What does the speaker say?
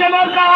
সে মার্কা